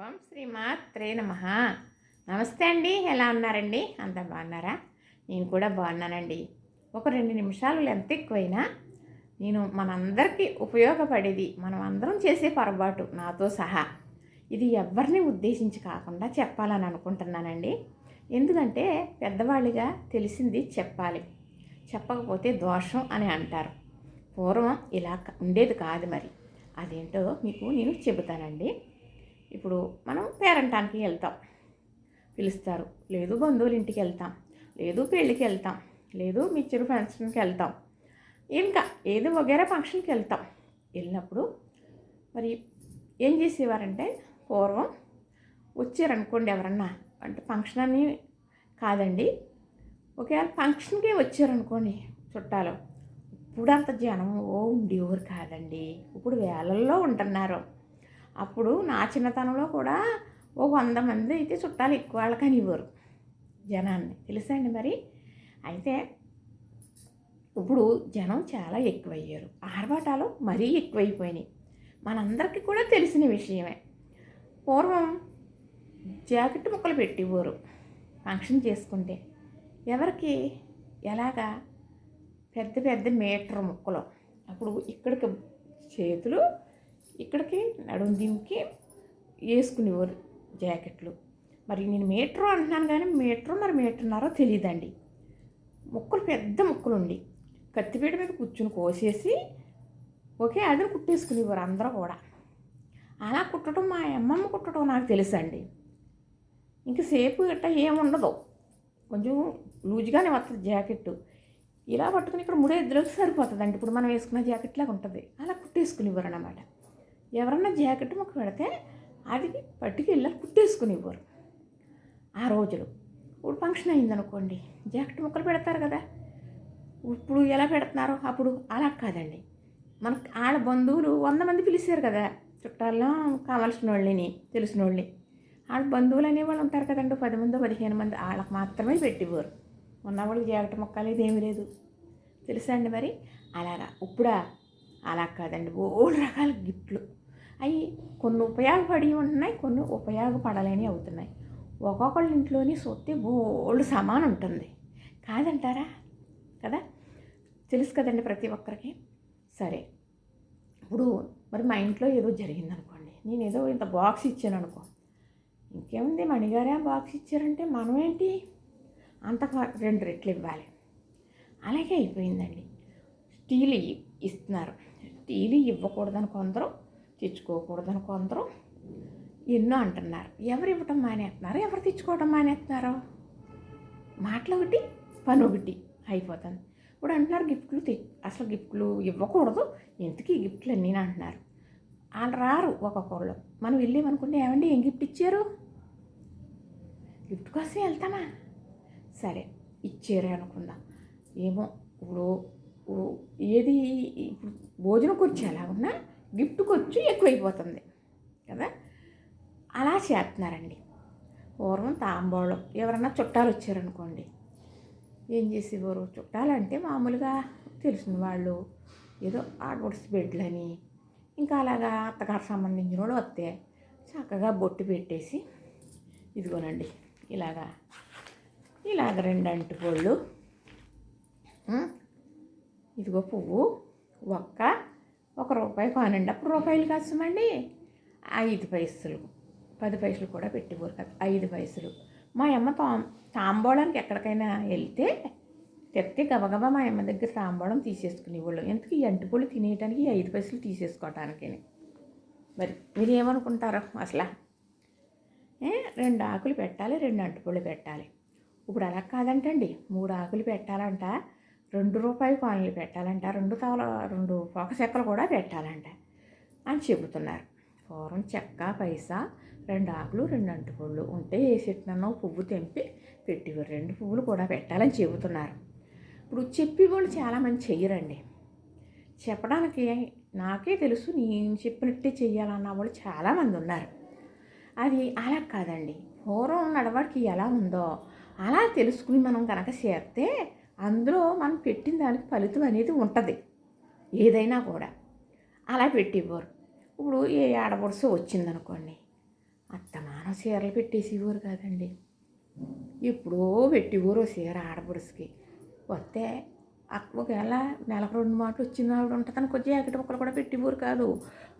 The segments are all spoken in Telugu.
ఓం శ్రీమాత్రే నమ. నమస్తే అండి ఎలా ఉన్నారండి? అంత బాగున్నారా? నేను కూడా బాగున్నానండి. ఒక రెండు నిమిషాలు ఎంత ఎక్కువైనా నేను మనందరికీ ఉపయోగపడేది మనం అందరం చేసే పొరపాటు నాతో సహా. ఇది ఎవరిని ఉద్దేశించి కాకుండా చెప్పాలని అనుకుంటున్నానండి. ఎందుకంటే పెద్దవాళ్ళుగా తెలిసింది చెప్పాలి. చెప్పకపోతే దోషం అని అంటారు. పూర్వం ఇలా ఉండేది కాదు మరి. అదేంటో మీకు నేను చెబుతానండి. ఇప్పుడు మనం పేరంటానికి వెళ్తాం. పిలుస్తారు. లేదు బంధువుల ఇంటికి వెళ్తాం. లేదు పెళ్ళికి వెళ్తాం. లేదు మిచ్చరు ఫంక్షన్కి వెళ్తాం. ఇంకా ఏదో వగేరా ఫంక్షన్కి వెళ్తాం. వెళ్ళినప్పుడు మరి ఏం చేసేవారంటే పూర్వం వచ్చారనుకోండి ఎవరన్నా. అంటే ఫంక్షన్ అని కాదండి. ఒకవేళ ఫంక్షన్కే వచ్చారనుకోండి చుట్టాలు ఇప్పుడు అంత జనం ఓ ఉండేవారు కాదండి. ఇప్పుడు వేలల్లో ఉంటున్నారు. అప్పుడు నా చిన్నతనంలో కూడా ఓ వంద మంది అయితే చుట్టాలు ఎక్కువ వాళ్ళకని ఇవ్వరు జనాన్ని. తెలుసా అండి మరి? అయితే ఇప్పుడు జనం చాలా ఎక్కువయ్యారు. ఆర్భాటాలు మరీ ఎక్కువైపోయినాయి. మనందరికీ కూడా తెలిసిన విషయమే. పూర్వం జాకెట్ ముక్కలు పెట్టేవారు ఫంక్షన్ చేసుకుంటే. ఎవరికి? ఎలాగా? పెద్ద పెద్ద మీటర్ ముక్కలు. అప్పుడు ఇక్కడికి చేతులు ఇక్కడికి నడుం దింకి వేసుకునేవారు జాకెట్లు. మరి నేను మీటర్ అంటున్నాను కానీ మీటర్ మరి మీటర్న్నారో తెలియదండి ముక్కలు పెద్ద ముక్కలు ఉండి కత్తిపీట మీద కూర్చుని కోసేసి ఒకే అది కుట్టేసుకునేవారు అందరూ కూడా. అలా కుట్టడం మా అమ్మమ్మ కుట్టడం నాకు తెలుసండి. ఇంక సేపు గట్ట ఏముండదు. కొంచెం లూజ్గానే వస్తుంది జాకెట్ ఇలా పట్టుకుని ఇక్కడ మూడే ఇద్దరికి సరిపోతుందండి. ఇప్పుడు మనం వేసుకున్న జాకెట్ లాగా ఉంటుంది. అలా కుట్టేసుకునేవారు అన్నమాట ఎవరన్నా జాకెట్ మొక్క పెడితే అది పట్టుకెళ్ళి కుట్టేసుకునేవారు. ఆ రోజులు ఇప్పుడు ఫంక్షన్ అయిందనుకోండి జాకెట్ ముక్కలు పెడతారు కదా. ఇప్పుడు ఎలా పెడుతున్నారో అప్పుడు అలా కాదండి. మనకు వాళ్ళ బంధువులు వంద మంది పిలిచారు కదా చుట్టాల్లో కావాల్సిన వాళ్ళని తెలిసిన వాళ్ళని. వాళ్ళ బంధువులు అనేవాళ్ళు ఉంటారు కదండి పది మంది పదిహేను మంది వాళ్ళకి మాత్రమే పెట్టేవారు. ఉన్న వాళ్ళకి జాకెట్ ముక్కలు ఇదేమీ లేదు. తెలుసా అండి మరి? అలాగా. ఇప్పుడా? అలా కాదండి. ఓల్డ్ రకాల గిఫ్ట్లు. అవి కొన్ని ఉపయోగపడి ఉంటున్నాయి కొన్ని ఉపయోగపడలేని అవుతున్నాయి. ఒక్కొక్కళ్ళ ఇంట్లోని సొత్తే బోల్డ్ సమానం ఉంటుంది. కాదంటారా? కదా? తెలుసు కదండి ప్రతి ఒక్కరికి. సరే. ఇప్పుడు మరి మా ఇంట్లో ఏదో జరిగిందనుకోండి. నేను ఏదో ఇంత బాక్స్ ఇచ్చాను అనుకో ఇంకేముంది? మణిగారే బాక్స్ ఇచ్చారంటే మనం ఏంటి అంత రెండు రెట్లు ఇవ్వాలి. అలాగే అయిపోయిందండి. స్టీల్ ఇస్తున్నారు. స్టీల్ ఇవ్వకూడదని కొందరు తెచ్చుకోకూడదని కొందరు ఎన్నో అంటున్నారు. ఎవరు ఇవ్వటం మానేస్తున్నారు? ఎవరు తెచ్చుకోవటం మానేస్తున్నారు? మాటలు ఒకటి పని ఒకటి అయిపోతుంది. ఇప్పుడు అంటున్నారు గిఫ్ట్లు తె అసలు గిఫ్ట్లు ఇవ్వకూడదు. ఎందుకు ఈ గిఫ్ట్లు అన్నీ అంటున్నారు. వాళ్ళు రారు ఒక్కొక్కళ్ళు. మనం వెళ్ళామనుకుంటే ఏమండి ఏం గిఫ్ట్ ఇచ్చారు? గిఫ్ట్ కోసం వెళ్తామా? సరే ఇచ్చారే అనుకుందాం. ఏమో ఇప్పుడు ఏది ఇప్పుడు భోజనం ఖర్చు ఎలా ఉన్నా గిఫ్ట్ ఖర్చు ఎక్కువైపోతుంది. కదా? అలా చేస్తున్నారండి. పూర్వం తాంబూలం ఎవరన్నా చుట్టాలు వచ్చారనుకోండి ఏం చేసేవారు? చుట్టాలంటే మామూలుగా తెలిసిన వాళ్ళు ఏదో ఆడపడుచు బిడ్డలని ఇంకా అలాగా అత్తగారు సంబంధించిన వాళ్ళు వస్తే చక్కగా బొట్టు పెట్టేసి ఇదిగోనండి ఇలాగా ఇలాగ రెండు అంటుకోళ్ళు ఇదిగో పువ్వు ఒక్క ఒక రూపాయి కానండి అప్పుడు రూపాయలు కష్టమండి ఐదు పైసలు పది పైసలు కూడా పెట్టేవారు కదా ఐదు పైసలు. మా అమ్మ తా తాంబోళానికి ఎక్కడికైనా వెళ్తే తెస్తే గబగబా మా అమ్మ దగ్గర తాంబోళం తీసేసుకునేవాళ్ళు. ఎందుకు ఈ అంటుపళ్ళు తినేయటానికి ఐదు పైసలు తీసేసుకోవటానికి మరి మీరు ఏమనుకుంటారు అసలు? ఏ, రెండు ఆకులు పెట్టాలి రెండు అంటుపళ్ళు పెట్టాలి. ఇప్పుడు అలా కాదంటండి. మూడు ఆకులు పెట్టాలంట. రెండు రూపాయి కాయిన్లు పెట్టాలంట రెండు తవల రెండు పొగ చెక్కలు కూడా పెట్టాలంట అని చెబుతున్నారు. పూర్వం చెక్క పైసా రెండు ఆకులు రెండు అంటుపళ్ళు ఉంటే వేసేట్టున్నాను పువ్వు తెంపి పెట్టేవారు రెండు పువ్వులు కూడా పెట్టాలని చెబుతున్నారు. ఇప్పుడు చెప్పి వాళ్ళు చాలామంది చెయ్యరండి. చెప్పడానికి నాకే తెలుసు నేను చెప్పినట్టే చెయ్యాలన్న వాళ్ళు చాలామంది ఉన్నారు. అది అలా కాదండి. పూర్వం నడవడికి ఎలా ఉందో అలా తెలుసుకుని మనం కనుక చేస్తే అందులో మనం పెట్టిన దానికి ఫలితం అనేది ఉంటుంది. ఏదైనా కూడా. అలా పెట్టివ్వరు. ఇప్పుడు ఏ ఆడపడుసు వచ్చిందనుకోండి అత్తమానం చీరలు పెట్టేసేవారు కాదండి. ఎప్పుడో పెట్టేవారు చీర ఆడపడుసుకి వస్తే ఒకవేళ నెలకు రెండు మాటలు వచ్చిన ఆవిడ ఉంటుందని కొద్ది జాకెట్ ముక్కలు కూడా పెట్టేవారు కాదు.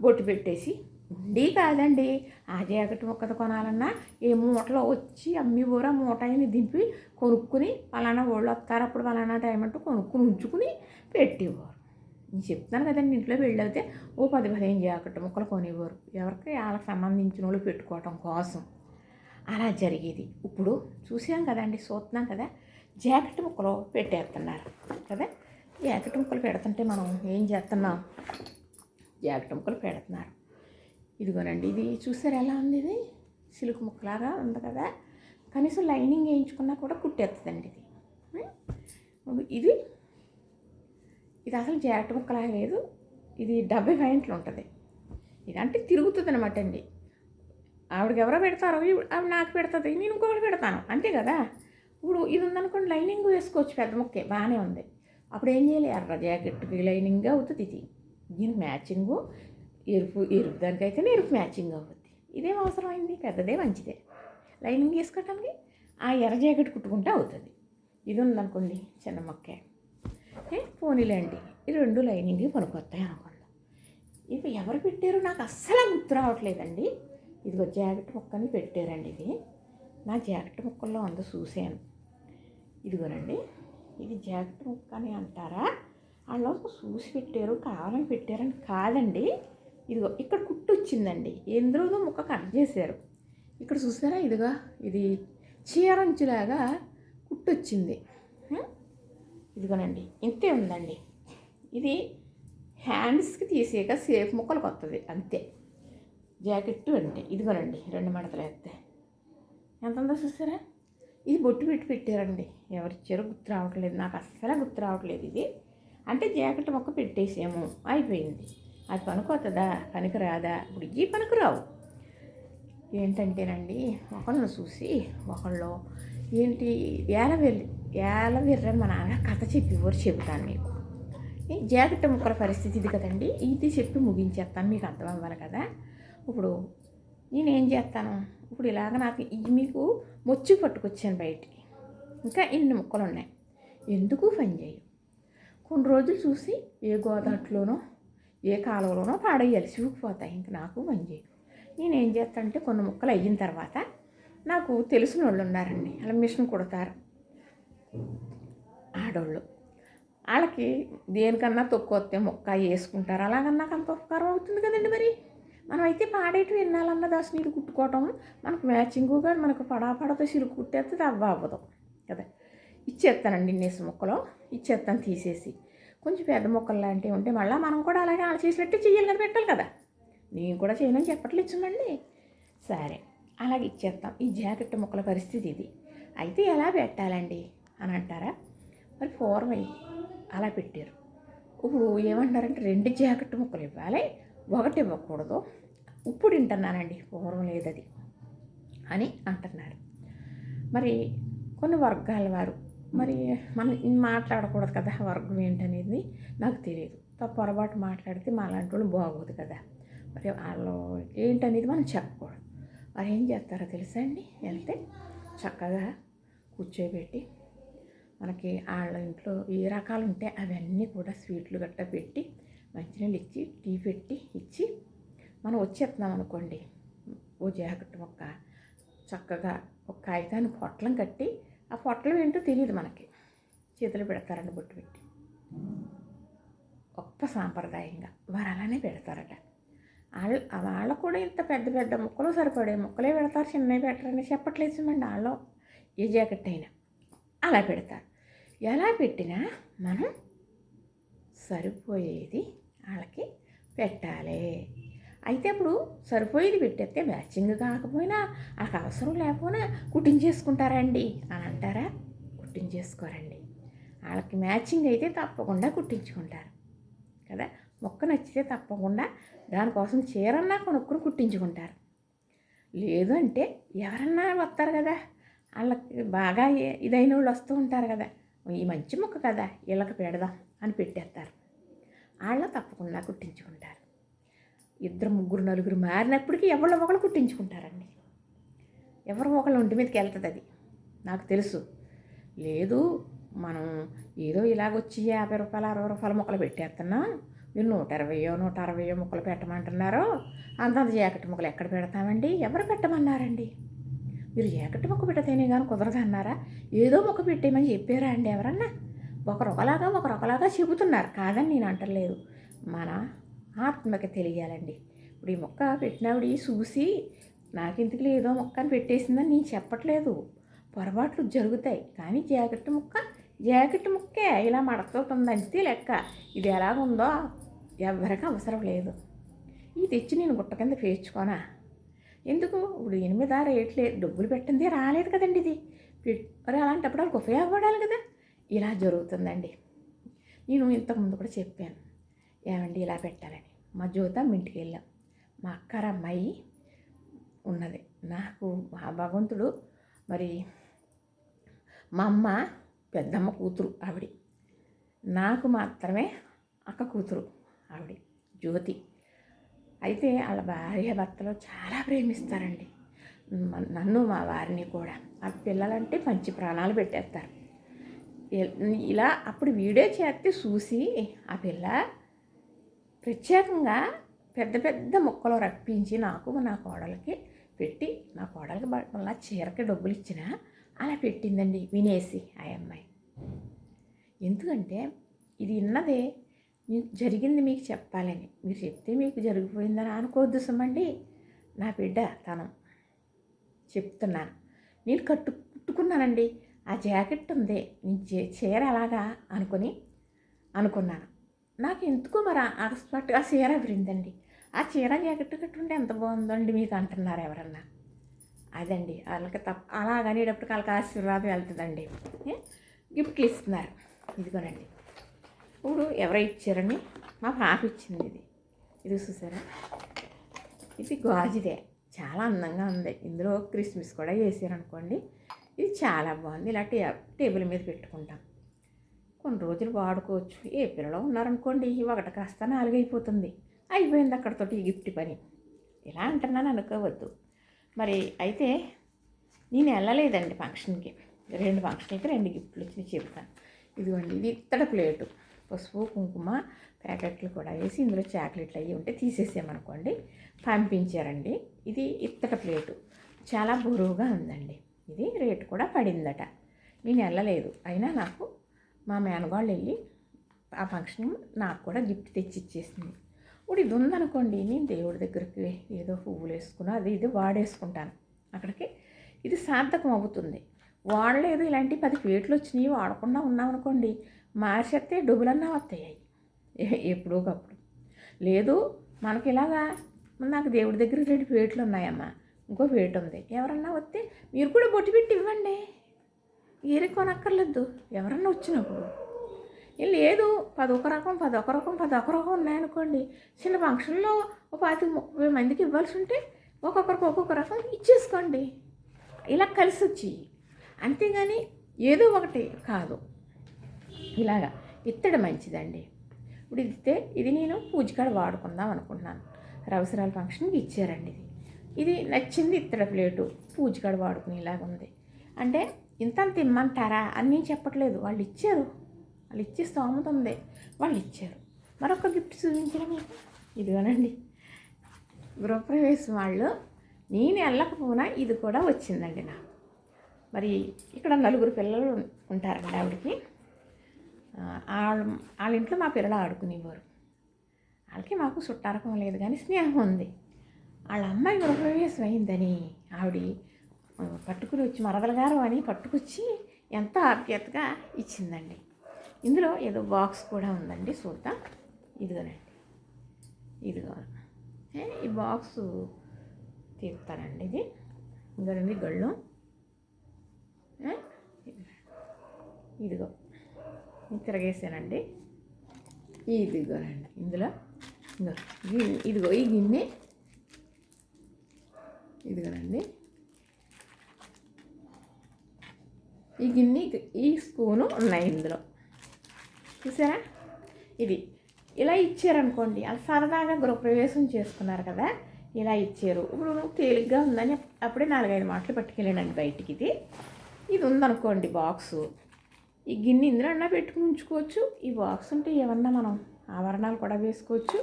బొట్టు పెట్టేసి ఉండి కాదండి ఆ జాకెట్ ముక్కది కొనాలన్నా ఏ మూటలో వచ్చి అమ్మి ఆ మూట అయిన దింపి కొనుక్కుని పలానా వాళ్ళు వస్తారు. అప్పుడు పలానా టైం అంటూ కొనుక్కుని ఉంచుకుని పెట్టేవారు. నేను చెప్తాను కదండి ఇంట్లో వెళ్ళితే ఓ పది పదిహేను జాకెట్ ముక్కలు కొనేవారు. ఎవరికి వాళ్ళకి సంబంధించిన వాళ్ళు పెట్టుకోవటం కోసం. అలా జరిగేది. ఇప్పుడు చూసాం కదండి చూస్తున్నాం కదా జాకెట్ ముక్కలు పెట్టేస్తున్నారు కదా? జాకెట్ ముక్కలు పెడుతుంటే మనం ఏం చేస్తున్నాం? జాకెట్ ముక్కలు పెడుతున్నారు. ఇదిగోనండి ఇది చూసారు ఎలా ఉంది ఇది? సిలుకు ముక్కలాగా ఉంది కదా? కనీసం లైనింగ్ వేయించుకున్నా కూడా కుట్టేస్తుందండి ఇది. ఇది ఇది అసలు జాకెట్ ముక్కలాగా లేదు. ఇది డెబ్బై పాయింట్లు ఉంటుంది. ఇది అంటే తిరుగుతుంది అనమాట అండి. ఆవిడకి ఎవరో పెడతారో ఆవిడ నాకు పెడుతుంది నేను ఇంకొకటి పెడతాను. అంతే కదా? ఇప్పుడు ఇది ఉందనుకోండి లైనింగ్ వేసుకోవచ్చు పెద్ద ముక్కే బాగానే ఉంది. అప్పుడు ఏం చేయాలి? ఎర్ర జాకెట్కి లైనింగ్ అవుతుంది ఇది. దీనికి మ్యాచింగు ఎరుపు ఎరుపు దానికైతే ఎరుపు మ్యాచింగ్ అవుతుంది ఇదేం అవసరం అయింది పెద్దదే మంచిదే. లైనింగ్ వేసుకోవటానికి ఆ ఎర్ర జాకెట్ కుట్టుకుంటే అవుతుంది. ఇది ఉందనుకోండి చిన్న మొక్కే. ఏ పోనీలేండి. ఈ రెండు లైనింగ్ పనికొస్తాయి అనుకోండి ఇవి ఎవరు పెట్టారు నాకు అస్సలు గుర్తు రావట్లేదండి. ఇదిగో జాకెట్ ముక్కని పెట్టారండి ఇది నా జాకెట్ ముక్కల్లో ఉందో చూశాను. ఇదిగోనండి ఇది జాకెట్ ముక్క అని అంటారా? వాళ్ళు చూసి పెట్టారు కావాలని పెట్టారని కాదండి. ఇదిగో ఇక్కడ కుట్టు వచ్చిందండి. ఎందులోనో ముక్క కట్ చేశారు. ఇక్కడ చూసారా? ఇదిగో ఇది చీరంచులాగా కుట్టు వచ్చింది. ఇదిగోనండి ఇంతే ఉందండి. ఇది హ్యాండ్స్కి తీసేయక సేఫ్ ముక్కలకు వస్తుంది అంతే. జాకెట్ అంటే ఇదిగోనండి రెండు మడతలు వేస్తే. ఎంత ఉందో చూసారా? ఇది బొట్టు పెట్టి పెట్టారండి. ఎవరిచ్చారో గుర్తు రావట్లేదు. నాకు అస్సలు గుర్తు రావట్లేదు ఇది. అంటే జాకెట్ మొక్క పెట్టేసాము. అయిపోయింది. అది పనికొస్తుందా పనికి రాదా ఇప్పుడు ఈ పనికి రావు ఏంటంటేనండి ఒకళ్ళని చూసి ఒకళ్ళు ఏంటి ఏల వెళ్ళి ఏల విర్రని మా నాన్న కథ చెప్పేవారు చెబుతాను మీకు. ఈ జాకెట్ ముక్కల పరిస్థితి ఇది కదండి. ఇది చెప్పి ముగించేస్తాను. మీకు అర్థం అవ్వాలి కదా. ఇప్పుడు నేనేం చేస్తాను? ఇప్పుడు ఇలాగ నాకు ఈ మీకు మొచ్చి పట్టుకొచ్చాను బయటికి. ఇంకా ఎన్ని ముక్కలు ఉన్నాయి ఎందుకు పని చేయు కొన్ని రోజులు చూసి ఏ గోదాట్లోనో ఏ కాలువలోనో పాడేయాలి చూపిపోతాయి ఇంక నాకు పని చేయు నేనేం చేస్తానంటే కొన్ని ముక్కలు అయిన తర్వాత నాకు తెలిసిన వాళ్ళు ఉన్నారండి. అలా మిషన్ కుడతారు. ఆడోళ్ళు. వాళ్ళకి దేనికన్నా తొక్కు వస్తే మొక్క వేసుకుంటారు. అలాగన్నా నాకు అంత ఉపకారం అవుతుంది కదండి మరి? మనం అయితే పాడేటి వినాలన్న దాసి నీరు కుట్టుకోవటం మనకు మ్యాచింగ్గా మనకు పడా పడతో కుట్టేస్తే అవ్వ అవ్వదు కదా. ఇచ్చేస్తానండి ఇన్నేసి మొక్కలు ఇచ్చేస్తాను తీసేసి. కొంచెం పెద్ద మొక్కలు లాంటివి ఉంటే మళ్ళీ మనం కూడా అలాగే వాళ్ళు చేసినట్టు చెయ్యాలి కదా పెట్టాలి కదా. నేను కూడా చేయనని చెప్పట్లు ఇచ్చిందండి సరే అలాగే ఇచ్చేస్తాం ఈ జాకెట్ మొక్కల పరిస్థితి ఇది. అయితే ఎలా పెట్టాలండి అని అంటారా? మరి పూర్వం అయ్యి అలా పెట్టారు. ఇప్పుడు ఏమంటారంటే రెండు జాకెట్ ముక్కలు ఇవ్వాలి ఒకటి ఇవ్వకూడదు. ఇప్పుడు వింటున్నానండి. పూర్వం లేదది అని అంటున్నారు. మరి కొన్ని వర్గాల వారు మరి మనం మాట్లాడకూడదు కదా వర్గం ఏంటనేది నాకు తెలియదు. తప్ప పొరపాటు మాట్లాడితే మా అలాంటి వాళ్ళు బాగోదు కదా. మరి వాళ్ళు ఏంటనేది మనం చెప్పకూడదు. వారు ఏం చేస్తారో తెలుసా అండి? వెళ్తే చక్కగా కూర్చోబెట్టి మనకి వాళ్ళ ఇంట్లో ఏ రకాలు ఉంటే అవన్నీ కూడా స్వీట్లు గట్ట పెట్టి మంచినీళ్ళు ఇచ్చి టీ పెట్టి ఇచ్చి మనం వచ్చేస్తున్నాం అనుకోండి. ఓ జాకెట్ మొక్క చక్కగా ఒక కాగితాన్ని పొట్లం కట్టి ఆ పొట్లం ఏంటో తెలియదు మనకి. చేతులు పెడతారండి బొట్టు పెట్టి. గొప్ప సాంప్రదాయంగా వారు అలానే పెడతారట. వాళ్ళు వాళ్ళు కూడా ఇంత పెద్ద పెద్ద ముక్కలు సరిపడే ముక్కలే పెడతారు చిన్నవి పెట్టరని చెప్పట్లేదు చూడండి వాళ్ళు. ఏ జాకెట్ అయినా అలా పెడతారు. ఎలా పెట్టినా మనం సరిపోయేది వాళ్ళకి పెట్టాలి. అయితే ఇప్పుడు సరిపోయేది పెట్టేస్తే మ్యాచింగ్ కాకపోయినా వాళ్ళకి అవసరం లేకపోయినా కుట్టించేసుకుంటారండి అని అంటారా? కుట్టించేసుకోరండి వాళ్ళకి మ్యాచింగ్ అయితే తప్పకుండా కుట్టించుకుంటారు. కదా? మొక్క నచ్చితే తప్పకుండా దానికోసం చీరన్నా కొనుక్కుని కుట్టించుకుంటారు. లేదు అంటే ఎవరన్నా వస్తారు కదా? వాళ్ళకి బాగా ఇదైన వాళ్ళు వస్తూ ఉంటారు కదా? ఈ మంచి మొక్క కదా వీళ్ళకి పెడదాం అని పెట్టేస్తారు. వాళ్ళు తప్పకుండా కుట్టించుకుంటారు. ఇద్దరు ముగ్గురు నలుగురు మారినప్పటికీ ఎవరో ఒకళ్ళు కుట్టించుకుంటారండి ఎవరో ఒకరు ఒంటి మీదకి వెళ్తుంది అది. నాకు తెలుసు. లేదు మనం ఏదో ఇలాగొచ్చి యాభై రూపాయలు అరవై రూపాయల మొక్కలు పెట్టేస్తున్నాం. మీరు నూట ఇరవయో నూట అరవయో మొక్కలు పెట్టమంటున్నారో అంతంత జాకెట్ మొక్కలు ఎక్కడ పెడతామండి? ఎవరు పెట్టమన్నారండి? మీరు జాకెట్ మొక్క పెడితేనే కానీ కుదరదు అన్నారా? ఏదో మొక్క పెట్టేయమని చెప్పారా అండి ఎవరన్నా? ఒకరు ఒకలాగా ఒకరు ఒకలాగా చెబుతున్నారు. కాదని నేను అంటలేదు. మన ఆత్మకి తెలియాలండి. ఇప్పుడు ఈ మొక్క పెట్టినవిడ చూసి నాకెందుకు లేదో మొక్క అని పెట్టేసిందని నేను చెప్పట్లేదు. పొరపాట్లు జరుగుతాయి. కానీ జాకెట్ ముక్క జాకెట్ ముక్కే ఇలా మడతవుతుంది అంతే లెక్క. ఇది ఎలాగుందో ఎవరికి అవసరం లేదు. ఇది తెచ్చి నేను గుట్ట కింద పేర్చుకోనా? ఎందుకు? ఇప్పుడు ఎనిమిది ఆ రేట్లే డబ్బులు పెట్టింది రాలేదు కదండి ఇది. మరి అలాంటప్పుడు వాళ్ళకి ఉపయోగపడాలి కదా. ఇలా జరుగుతుందండి. నేను ఇంతకుముందు కూడా చెప్పాను. ఏమండి ఇలా పెట్టాలని. మా జ్యోత మీ ఇంటికి వెళ్ళాం. మా అక్కర అమ్మాయి ఉన్నది. నాకు మా భగవంతుడు మరి మా అమ్మ పెద్దమ్మ కూతురు ఆవిడ. నాకు మాత్రమే అక్క కూతురు ఆవిడ జ్యోతి. అయితే వాళ్ళ భార్య భర్తలు చాలా ప్రేమిస్తారండి. నన్ను మా వారిని కూడా. ఆ పిల్లలంటే మంచి ప్రాణాలు పెట్టేస్తారు. ఇలా అప్పుడు వీడియో చేస్తే చూసి ఆ పిల్ల ప్రత్యేకంగా పెద్ద పెద్ద ముక్కలు రప్పించి నాకు నా కోడలకి పెట్టి నా కోడలకి మళ్ళీ చీరకి డబ్బులు ఇచ్చిన అలా పెట్టిందండి వినేసి ఆ అమ్మాయి. ఎందుకంటే ఇది ఇన్నదే జరిగింది మీకు చెప్పాలని. మీరు చెప్తే మీకు జరిగిపోయిందని అనుకోవద్దు సుమండి. నా బిడ్డ తను చెప్తున్నాను. నేను కట్టు కుట్టుకున్నానండి. ఆ జాకెట్ ఉంది. నేను చీర అలాగా అనుకుని అనుకున్నాను. నాకు ఎందుకో మరి ఆ- అకస్మాత్తుగా ఆ చీర విరిందండి ఆ చీర జాకెట్ కట్టుకుంటే ఎంత బాగుందండి మీకు అంటున్నారు ఎవరన్నా. అదండి వాళ్ళకి తప్ప అలాగనేటప్పటికి వాళ్ళకి ఆశీర్వాదం వెళ్తుందండి. గిఫ్ట్లు ఇస్తున్నారు. ఇదిగోనండి. ఇప్పుడు ఎవరో ఇచ్చారని మా పాప ఇచ్చింది ఇది. ఇది చూసారా? ఇది గాజుదే. చాలా అందంగా ఉంది. ఇందులో క్రిస్మస్ కూడా వేసారనుకోండి. ఇది చాలా బాగుంది. ఇలా టేబుల్ మీద పెట్టుకుంటాం. కొన్ని రోజులు వాడుకోవచ్చు. ఏ పిల్లలు ఉన్నారనుకోండి ఒకటి కాస్త నాలుగైపోతుంది. అయిపోయింది అక్కడతోటి ఈ గిఫ్ట్ పని. ఇలా అంటున్నాను అనుకోవద్దు. మరి అయితే నేను వెళ్ళలేదండి ఫంక్షన్కి. రెండు ఫంక్షన్లకి రెండు గిఫ్ట్లు వచ్చి చెప్తాను. ఇదిగోండి ఇది ఇత్తడి ప్లేటు. పసుపు కుంకుమ ప్యాకెట్లు కూడా వేసి ఇందులో చాక్లెట్లు అవి ఉంటే తీసేసామనుకోండి పంపించారండి. ఇది ఇత్తడి ప్లేటు. చాలా బరువుగా ఉందండి. ఇది రేటు కూడా పడిందట. నేను వెళ్ళలేదు. అయినా నాకు మా మేనగాళ్ళు వెళ్ళి ఆ ఫంక్షన్ నాకు కూడా గిఫ్ట్ తెచ్చి ఇచ్చేసింది ఇప్పుడు ఇది ఉందనుకోండి నేను దేవుడి దగ్గరికి ఏదో పువ్వులు వేసుకున్నా అది ఇది వాడేసుకుంటాను. అక్కడికి ఇది సార్థకం అవుతుంది. వాడలేదు ఇలాంటి పది ప్లేట్లు వచ్చినాయి వాడకుండా ఉన్నామనుకోండి మార్చేస్తే డబ్బులన్నా వస్తాయి. ఎప్పుడోకప్పుడు ఎప్పుడో ఒకప్పుడు. లేదు మనకి ఇలాగా నాకు దేవుడి దగ్గర రెండు ప్లేట్లు ఉన్నాయమ్మా. ఇంకో ప్లేట్ ఉంది. ఎవరన్నా వస్తే మీరు కూడా బొట్టు పెట్టి ఇవ్వండి. ఏరే కొనక్కర్లేదు. ఎవరన్నా వచ్చినప్పుడు. లేదు పదొక రకం పదొక రకం పదొక రకం ఉన్నాయనుకోండి. చిన్న ఫంక్షన్లో ఒక పాతి ముప్పై మందికి ఇవ్వాల్సి ఉంటే ఒక్కొక్కరికి ఒక్కొక్క రకం ఇచ్చేసుకోండి. ఇలా కలిసి వచ్చి అంతేగాని ఏదో ఒకటి కాదు. ఇలాగా ఇత్తడి మంచిదండి. ఇప్పుడు ఇస్తే ఇది నేను పూజకాడ వాడుకుందాం అనుకుంటున్నాను. రవసరాల ఫంక్షన్కి ఇచ్చారండి ఇది. ఇది నచ్చింది ఇత్తడి ప్లేటు. పూజకాడ వాడుకునేలాగా ఉంది అంటే ఇంత తిమ్మంటారా ఇమ్మంటారా అని నేను చెప్పట్లేదు. వాళ్ళు ఇచ్చారు వాళ్ళు ఇచ్చే స్తోమత ఉంది. వాళ్ళు ఇచ్చారు మరొక గిఫ్ట్ చూపించడం మీకు? ఇదిగోనండి. గృహప్రవేశం వాళ్ళు నేను వెళ్ళకపోయినా ఇది కూడా వచ్చిందండి నాకు. మరి ఇక్కడ నలుగురు పిల్లలు ఉంటారండి ఆవిడకి. వాళ్ళ వాళ్ళ ఇంట్లో మా పిల్లలు ఆడుకునేవారు. వాళ్ళకి మాకు చుట్టారకం లేదు కానీ స్నేహం ఉంది. వాళ్ళ అమ్మాయి గృహప్రవేశం అయిందని ఆవిడ పట్టుకుని వచ్చి మరదల గారు అని పట్టుకొచ్చి ఎంత ఆప్యాయతగా ఇచ్చిందండి. ఇందులో ఏదో బాక్స్ కూడా ఉందండి చూద్దాం. ఇదిగోనండి. ఇదిగో. ఈ బాక్స్ తీస్తానండి ఇది. ఇంకోనండి గళ్ళు. ఇదిగో. తిరగేసానండి. ఇదిగోనండి ఇందులో. ఇదిగో. ఇదిగో ఈ గిన్నె. ఇదిగోనండి. ఈ గిన్నె ఈ స్పూను ఉన్నాయి ఇందులో. చూసారా? ఇది ఇలా ఇచ్చారనుకోండి అలా సరదాగా గృహప్రవేశం చేసుకున్నారు కదా ఇలా ఇచ్చారు. ఇప్పుడు తేలిగ్గా ఉందని అప్పుడే నాలుగైదు మాటలు పట్టుకెళ్ళానండి బయటికి ఇది. ఇది ఉందనుకోండి బాక్సు. ఈ గిన్నె ఇందులో అన్నా పెట్టుకుని ఉంచుకోవచ్చు. ఈ బాక్స్ ఉంటే ఏమన్నా మనం ఆభరణాలు కూడా వేసుకోవచ్చు.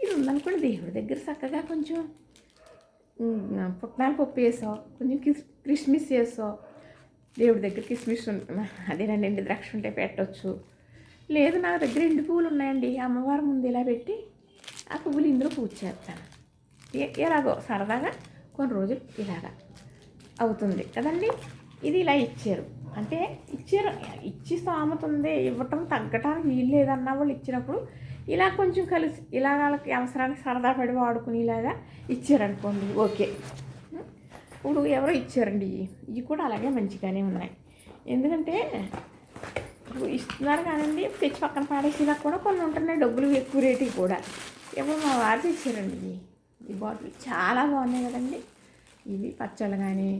ఇది ఉందనుకోండి దేవుడి దగ్గర చక్కగా కొంచెం ఉమ్, పుట్నాల పప్పు వేసావు కొంచెం కిస్ కిస్మిస్ చేసావు దేవుడి దగ్గర కిస్మిస్ అదేనండి ఎండి ద్రాక్ష ఉంటే పెట్టవచ్చు లేదు నా దగ్గర ఎండు పువ్వులు ఉన్నాయండి. అమ్మవారి ముందు ఇలా పెట్టి ఆ పువ్వులు ఇందులో పూజ చేస్తాను. ఎలాగో సరదాగా కొన్ని రోజులు ఇలాగా అవుతుంది. కదండి? ఇది ఇలా ఇచ్చారు. అంటే ఇచ్చారు ఇచ్చి స్థామత ఉంది. ఇవ్వటం తగ్గటానికి వీలు లేదన్న వాళ్ళు ఇచ్చినప్పుడు ఇలా కొంచెం కలిసి ఇలా వాళ్ళకి అవసరానికి సరదా పడి వాడుకునేలాగా ఇచ్చారనుకోండి. ఓకే. ఇప్పుడు ఎవరో ఇచ్చారండి. ఇవి కూడా అలాగే మంచిగానే ఉన్నాయి. ఎందుకంటే ఇప్పుడు ఇస్తున్నారు కానండి తెచ్చి పక్కన పాడేసినా కూడా కొన్ని ఉంటున్నాయి డబ్బులు ఎక్కువ రేటుకి కూడా. ఇప్పుడు మా వారు తెచ్చారండి ఈ బాటిల్ చాలా బాగున్నాయి కదండి. ఇవి పచ్చళ్ళు కానీ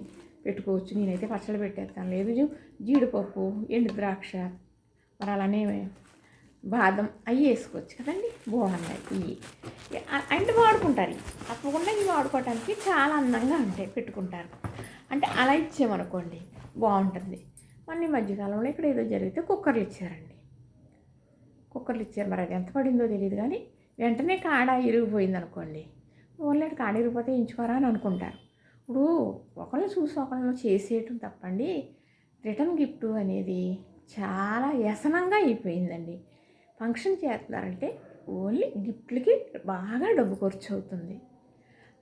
పెట్టుకోవచ్చు. నేనైతే పచ్చళ్ళు పెట్టేస్తాను. లేదు జీడిపప్పు ఎండు ద్రాక్ష మరి అలానే బాదం అవి వేసుకోవచ్చు కదండి? బాగున్నాయి ఇవి అంటే వాడుకుంటారు. ఇవి తప్పకుండా ఇవి వాడుకోవటానికి చాలా అందంగా ఉంటాయి పెట్టుకుంటారు. అంటే అలా ఇచ్చామనుకోండి బాగుంటుంది. మళ్ళీ మధ్యకాలంలో ఇక్కడ ఏదో జరిగితే కుక్కర్లు ఇచ్చారండి. కుక్కర్లు ఇచ్చారు. మరి అది ఎంత పడిందో తెలియదు కానీ వెంటనే కాడ ఇరిగిపోయింది అనుకోండి ఓన్లేడు కాడ ఇరిగిపోతే ఇంచుకోరా అని అనుకుంటారు. ఇప్పుడు ఒకళ్ళు చూసి ఒకళ్ళు చేసేయటం తప్పండి. రిటర్న్ గిఫ్ట్ అనేది చాలా వ్యసనంగా అయిపోయిందండి. ఫంక్షన్ చేస్తున్నారంటే ఓన్లీ గిఫ్ట్లకి బాగా డబ్బు ఖర్చు అవుతుంది.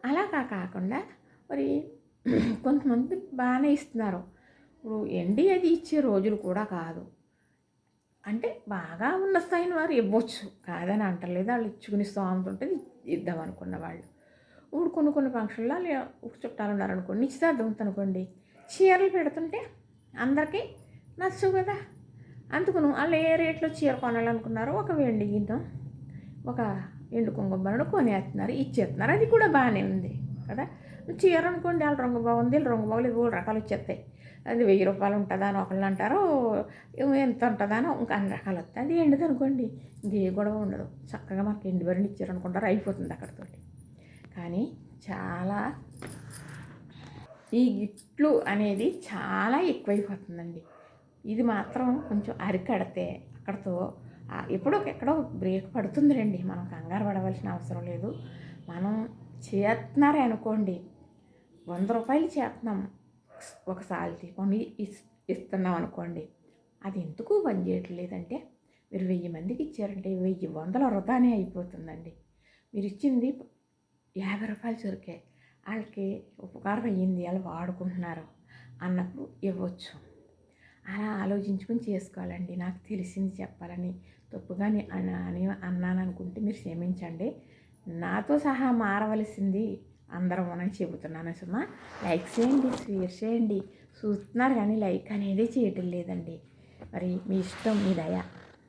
అలాగా కాకుండా మరి కొంతమంది బాగానే ఇస్తున్నారు. ఇప్పుడు ఎండి అది ఇచ్చే రోజులు కూడా కాదు. అంటే బాగా ఉన్న స్థాయిని వారు ఇవ్వచ్చు. కాదని అంటలేదు. వాళ్ళు ఇచ్చుకుని స్తోమత ఉంటుంది ఇద్దాం అనుకున్న వాళ్ళు. ఇప్పుడు కొన్ని కొన్ని ఫంక్షన్లో లే చుట్టాలు ఉన్నారనుకోండి నిశ్చితార్థం అనుకోండి చీరలు పెడుతుంటే అందరికీ నచ్చు కదా. అందుకును వాళ్ళు ఏ రేట్లో చీర కొనాలనుకున్నారో ఒక వెండి గిన్నె ఒక ఎండు కుంకుమను కొనేస్తున్నారు ఇచ్చేస్తున్నారు. అది కూడా బాగానే ఉంది కదా. చీర అనుకోండి వాళ్ళు రంగు బాగుంది వీళ్ళు రంగు బాగులు మూడు రకాలు వచ్చేస్తాయి. అది వెయ్యి రూపాయలు ఉంటుందా అని ఒకళ్ళు అంటారు ఎంత ఉంటుందా అని ఇంకా అన్ని రకాలు వస్తాయి. అది ఎండుది అనుకోండి ఇంకే గొడవ ఉండదు. చక్కగా మాకు ఎండు బరిని ఇచ్చారనుకుంటారు అయిపోతుంది అక్కడితోటి. కానీ చాలా ఈ గిట్లు అనేది చాలా ఎక్కువైపోతుందండి. ఇది మాత్రం కొంచెం అరికడితే అక్కడతో ఎప్పుడో ఎక్కడో బ్రేక్ పడుతుందిలేండి. మనం కంగారు పడవలసిన అవసరం లేదు. మనం చేస్తున్నారే అనుకోండి. వంద రూపాయలు చేస్తున్నాం. ఒక సాల్తీ కొని ఇస్ ఇస్తున్నాం అనుకోండి. అది ఎందుకు పని చేయట్లేదంటే మీరు వెయ్యి మందికి ఇచ్చారంటే వెయ్యి వందల వృధానే అయిపోతుందండి. మీరు ఇచ్చింది యాభై రూపాయలు సరికే వాళ్ళకి ఉపకారం అయ్యింది వాళ్ళు వాడుకుంటున్నారు అన్నప్పుడు ఇవ్వచ్చు. అలా ఆలోచించుకొని చేసుకోవాలండి. నాకు తెలిసింది చెప్పాలని. తప్పుగా అని అన్నాను అనుకుంటే మీరు క్షమించండి. నాతో సహా మారవలసింది అందరం అని చెబుతున్నాను సుమా. లైక్ చేయండి షేర్ చేయండి. చూస్తున్నారు కానీ లైక్ అనేది చేయటం లేదండి. మరి మీ ఇష్టం మీ దయ.